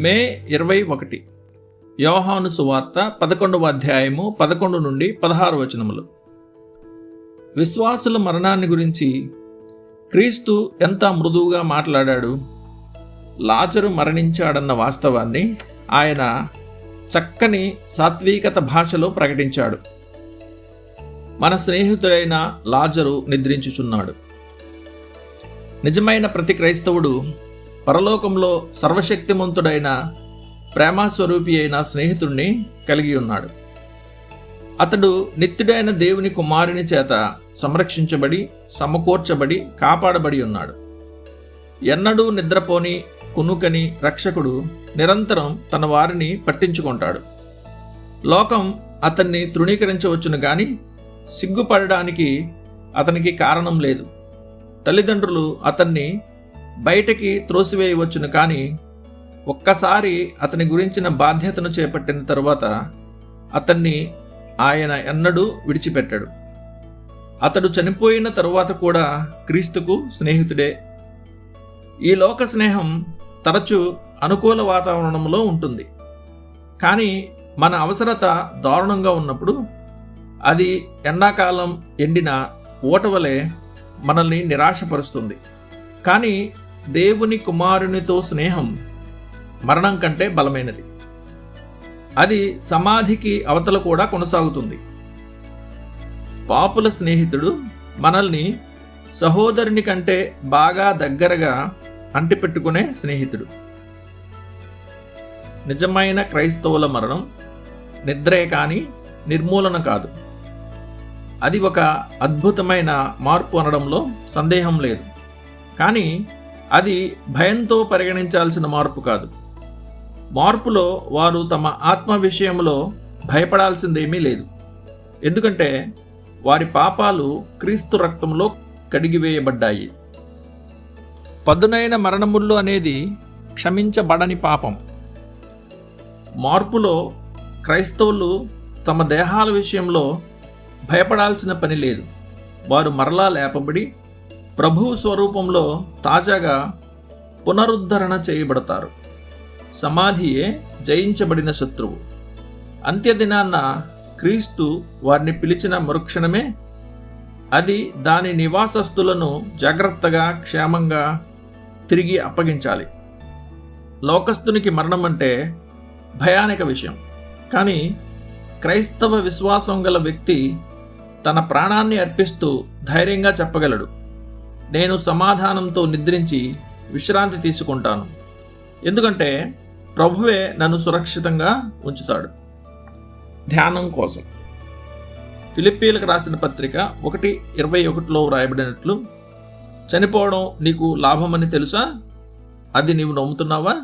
మే ఇరవై ఒకటి. యోహాను సువార్త పదకొండవ అధ్యాయము పదకొండు నుండి పదహారు వచనములు. విశ్వాసుల మరణాన్ని గురించి క్రీస్తు ఎంత మృదువుగా మాట్లాడాడు? లాజరు మరణించాడన్న వాస్తవాన్ని ఆయన చక్కని సాత్వికత భాషలో ప్రకటించాడు. మన స్నేహితుడైన లాజరు నిద్రించుచున్నాడు. నిజమైన ప్రతి క్రైస్తవుడు పరలోకంలో సర్వశక్తిమంతుడైన ప్రేమస్వరూపి అయిన స్నేహితుణ్ణి కలిగి ఉన్నాడు. అతడు నిత్యుడైన దేవుని కుమారుని చేత సంరక్షించబడి సమకూర్చబడి కాపాడబడి ఉన్నాడు. ఎన్నడూ నిద్రపోని కునుకని రక్షకుడు నిరంతరం తన వారిని పట్టించుకుంటాడు. లోకం అతన్ని తృణీకరించవచ్చును గాని సిగ్గుపడడానికి అతనికి కారణం లేదు. తల్లిదండ్రులు అతన్ని బయటకి త్రోసివేయవచ్చును కానీ ఒక్కసారి అతని గురించిన బాధ్యతను చేపట్టిన తరువాత అతన్ని ఆయన ఎన్నడూ విడిచిపెట్టాడు. అతడు చనిపోయిన తరువాత కూడా క్రీస్తుకు స్నేహితుడే. ఈ లోక స్నేహం తరచూ అనుకూల వాతావరణంలో ఉంటుంది. కానీ మన అవసరత దారుణంగా ఉన్నప్పుడు అది ఎండాకాలం ఎండిన ఓటవలే మనల్ని నిరాశపరుస్తుంది. కానీ దేవుని కుమారునితో స్నేహం మరణం కంటే బలమైనది. అది సమాధికి అవతల కూడా కొనసాగుతుంది. పాపుల స్నేహితుడు మనల్ని సహోదరుని కంటే బాగా దగ్గరగా అంటిపెట్టుకునే స్నేహితుడు. నిజమైన క్రైస్తవుల మరణం నిద్రే కానీ నిర్మూలన కాదు. అది ఒక అద్భుతమైన మార్పు అనడంలో సందేహం లేదు. కానీ అది భయంతో పరిగణించాల్సిన మార్పు కాదు. మార్పులో వారు తమ ఆత్మ విషయంలో భయపడాల్సిందేమీ లేదు. ఎందుకంటే వారి పాపాలు క్రీస్తు రక్తంలో కడిగివేయబడ్డాయి. పదునైన మరణముళ్ళు అనేది క్షమించబడని పాపం. మార్పులో క్రైస్తవులు తమ దేహాల విషయంలో భయపడాల్సిన పని లేదు. వారు మరలా లేపబడి ప్రభువు స్వరూపంలో తాజాగా పునరుద్ధరణ చేయబడతారు. సమాధియే జయించబడిన శత్రువు. అంత్యదినాన్న క్రీస్తు వారిని పిలిచిన మరుక్షణమే అది దాని నివాసస్తులను జాగ్రత్తగా క్షేమంగా తిరిగి అప్పగించాలి. లోకస్తునికి మరణం అంటే భయానక విషయం. కానీ క్రైస్తవ విశ్వాసం గల వ్యక్తి తన ప్రాణాన్ని అర్పిస్తూ ధైర్యంగా చెప్పగలడు. నేను సమాధానంతో నిద్రించి విశ్రాంతి తీసుకుంటాను. ఎందుకంటే ప్రభువే నన్ను సురక్షితంగా ఉంచుతాడు. ధ్యానం కోసం. ఫిలిప్పీలకు రాసిన పత్రిక ఒకటి ఇరవై ఒకటిలో వ్రాయబడినట్లు చనిపోవడం నీకు లాభమని తెలుసా? అది నీవు నమ్ముతున్నావా?